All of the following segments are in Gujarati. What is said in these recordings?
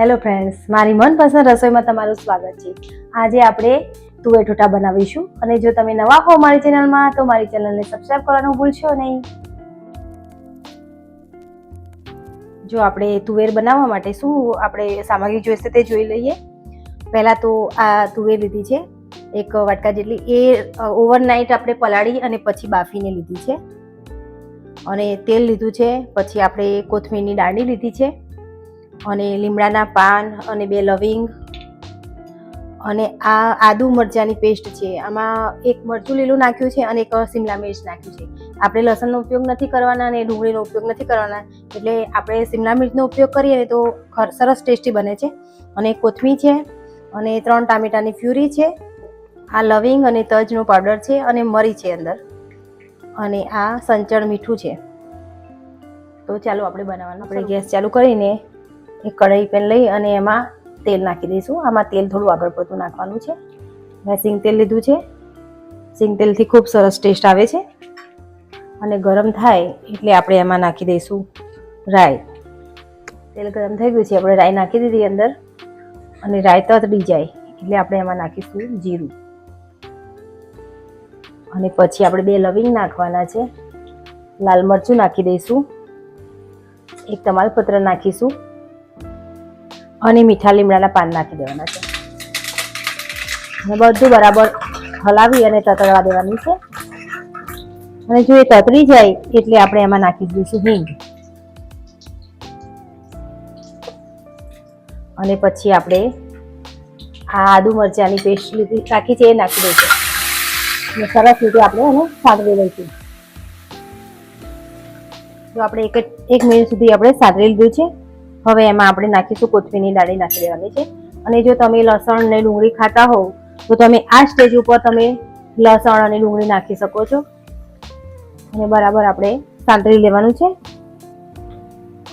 હેલો ફ્રેન્ડ્સ મારી મનપસંદ રસોઈમાં તમારું સ્વાગત છે. આજે આપણે તુવેર ઠોઠા બનાવીશું. અને જો તમે નવા હો મારી ચેનલમાં, તો મારી ચેનલને સબસ્ક્રાઇબ કરવાનું ભૂલશો નહીં. જો આપણે તુવેર બનાવવા માટે શું આપણે સામગ્રી જોઈશે તે જોઈ લઈએ. પહેલાં તો આ તુવેર લીધી છે. એક વાટકા જેટલી. એ ઓવરનાઇટ આપણે પલાળી અને પછી બાફીને લીધી છે. અને તેલ લીધું છે. પછી આપણે કોથમીરની દાંડી લીધી છે. અને લીમડાના પાન અને બે લવિંગ. અને આ આદુ મરચાંની પેસ્ટ છે. આમાં એક મરચું લીલું નાખ્યું છે અને એક સિમલા મિર્ચ નાખ્યું છે. આપણે લસણનો ઉપયોગ નથી કરવાના અને ડુંગળીનો ઉપયોગ નથી કરવાના. એટલે આપણે સિમલા મિર્ચનો ઉપયોગ કરીએ તો સરસ ટેસ્ટી બને છે. અને કોથમી છે અને ત્રણ ટામેટાની ફ્યુરી છે. આ લવિંગ અને તજનો પાવડર છે અને મરી છે અંદર. અને આ સંચળ મીઠું છે. તો ચાલો આપણે બનાવવાનું આપણે ગેસ ચાલુ કરીને એક કઢાઈ પેન લઈ અને એમાં તેલ નાખી દઈશું. આમાં તેલ થોડું આગળ પડતું નાખવાનું છે. મેં સિંગ તેલ લીધું છે. સિંગ તેલથી ખૂબ સરસ ટેસ્ટ આવે છે. અને ગરમ થાય એટલે આપણે એમાં નાખી દઈશું રાઈ. તેલ ગરમ થઈ ગયું છે, આપણે રાઈ નાખી દીધી અંદર. અને રાઈ તતડી જાય એટલે આપણે એમાં નાખીશું જીરું. અને પછી આપણે બે લવિંગ નાખવાના છે. લાલ મરચું નાખી દઈશું. એક તમાલપત્ર નાખીશું. અને મીઠા લીમડાના પાન નાખી દેવાના છે. અને બધું બરાબર હલાવી અને તતડવા દેવાનું છે. અને જો એ તતરી જાય એટલે આપણે એમાં નાખી દઈશું હિંગ. અને પછી આપણે આ આદુ મરચાંની પેસ્ટ લીધી રાખી છે એ નાખી દઈશું. સરસ રીતે આપણે એને સાતરી લઈશું. જો આપણે એક એક મિનિટ સુધી આપણે સાતરી લીધું છે. હવે એમાં આપણે નાખીશું કોથમીની દાળી નાખી દેવાની છે. અને જો તમે લસણ ને ડુંગળી ખાતા હોવ, તો તમે આ સ્ટેજ ઉપર તમે લસણ અને ડુંગળી નાખી શકો છો. અને બરાબર આપણે સાંતળી લેવાનું છે.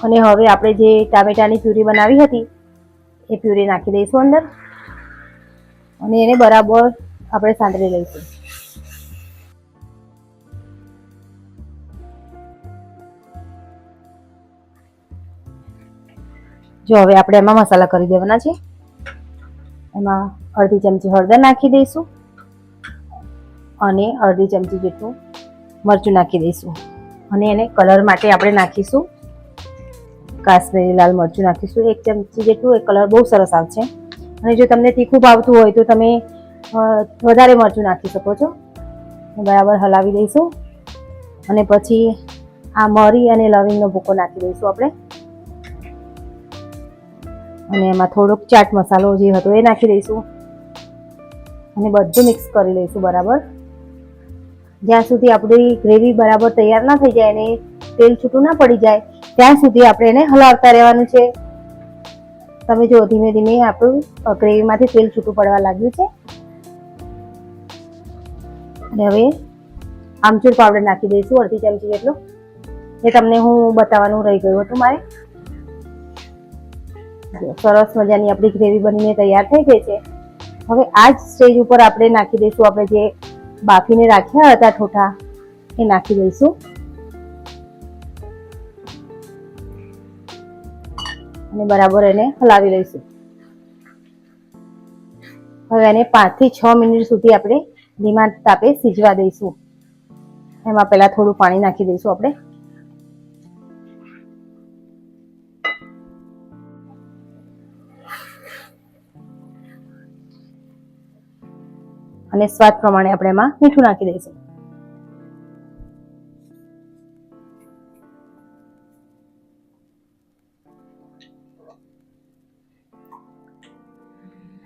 અને હવે આપણે જે ટામેટાની પ્યુરી બનાવી હતી, એ પ્યુરી નાખી દઈશું અંદર. અને એને બરાબર આપણે સાંતળી લઈશું. જો હવે આપણે એમાં મસાલા કરી દેવાના છે. એમાં અડધી ચમચી હળદર નાખી દઈશું અને અડધી ચમચી જેટલું મરચું નાખી દઈશું. અને એને કલર માટે આપણે નાખીશું કાશ્મીરી લાલ મરચું નાખીશું. એક ચમચી જેટલું, એ કલર બહુ સરસ આવશે. અને જો તમને તીખું ભાવતું હોય તો તમે વધારે મરચું નાખી શકો છો. બરાબર હલાવી દઈશું. અને પછી આ મરી અને લવિંગનો ભૂકો નાખી દઈશું આપણે. અને એમાં થોડોક ચાટ મસાલો જે હતો એ નાખી દઈશું. અને બધું મિક્સ કરી લઈશું બરાબર. જ્યાં સુધી આપણી ગ્રેવી બરાબર તૈયાર ના થઈ જાય અને તેલ છૂટું ના પડી જાય, ત્યાં સુધી આપણે એને હલાવતા રહેવાનું છે. તમે જો ધીમે ધીમે આપણું ગ્રેવીમાંથી તેલ છૂટું પડવા લાગ્યું છે. અને હવે આમચૂર પાવડર નાખી દઈશું, અડધી ચમચી જેટલો. એ તમને હું બતાવવાનું રહી ગયું હતું મારે. સરસ મજાની આપણી ગ્રેવી બનીને તૈયાર થઈ ગઈ છે. હવે આ જ સ્ટેજ ઉપર આપણે નાખી દઈશું, આપણે જે બાફીને રાખ્યા હતા ઠોઠા, એ નાખી દઈશું. અને બરાબર એને હલાવી લઈશું. હવે એને પાંચથી છ મિનિટ સુધી આપણે ધીમા તાપે સીજવા દઈશું. એમાં પહેલા થોડું પાણી નાખી દઈશું આપણે. અને સ્વાદ પ્રમાણે આપણે એમાં મીઠું નાખી દઈશું.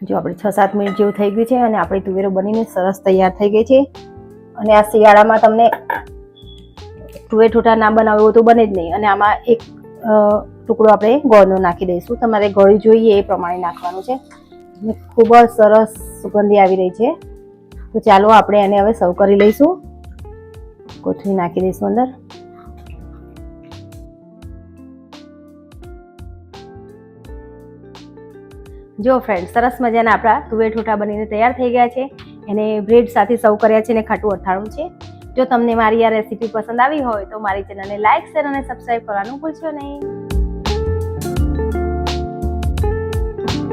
જો આપણે છ સાત મિનિટ જેવું થઈ ગયું છે અને આપણી તુવેરો બનીને સરસ તૈયાર થઈ ગઈ છે. અને આ શિયાળામાં તમને તુવેર ઠોઠા ના હોય તો બને જ નહીં. અને આમાં એક ટુકડો આપણે ગોળનો નાખી દઈશું. તમારે ગળી જોઈએ એ પ્રમાણે નાખવાનું છે. ખૂબ જ સરસ સુગંધી આવી રહી છે. તો ચાલો આપણે એને હવે સર્વ કરી લઈશું. કોથળી નાખી દઈશું અંદર. જો ફ્રેન્ડ સરસ મજાના આપણા તુવેર ઠોઠા બનીને તૈયાર થઈ ગયા છે. એને બ્રેડ સાથે સર્વ કર્યા છે અને ખાટું અથાણું છે. જો તમને મારી આ રેસીપી પસંદ આવી હોય તો મારી ચેનલને લાઇક શેર અને સબસ્ક્રાઈબ કરવાનું ભૂલશો નહીં.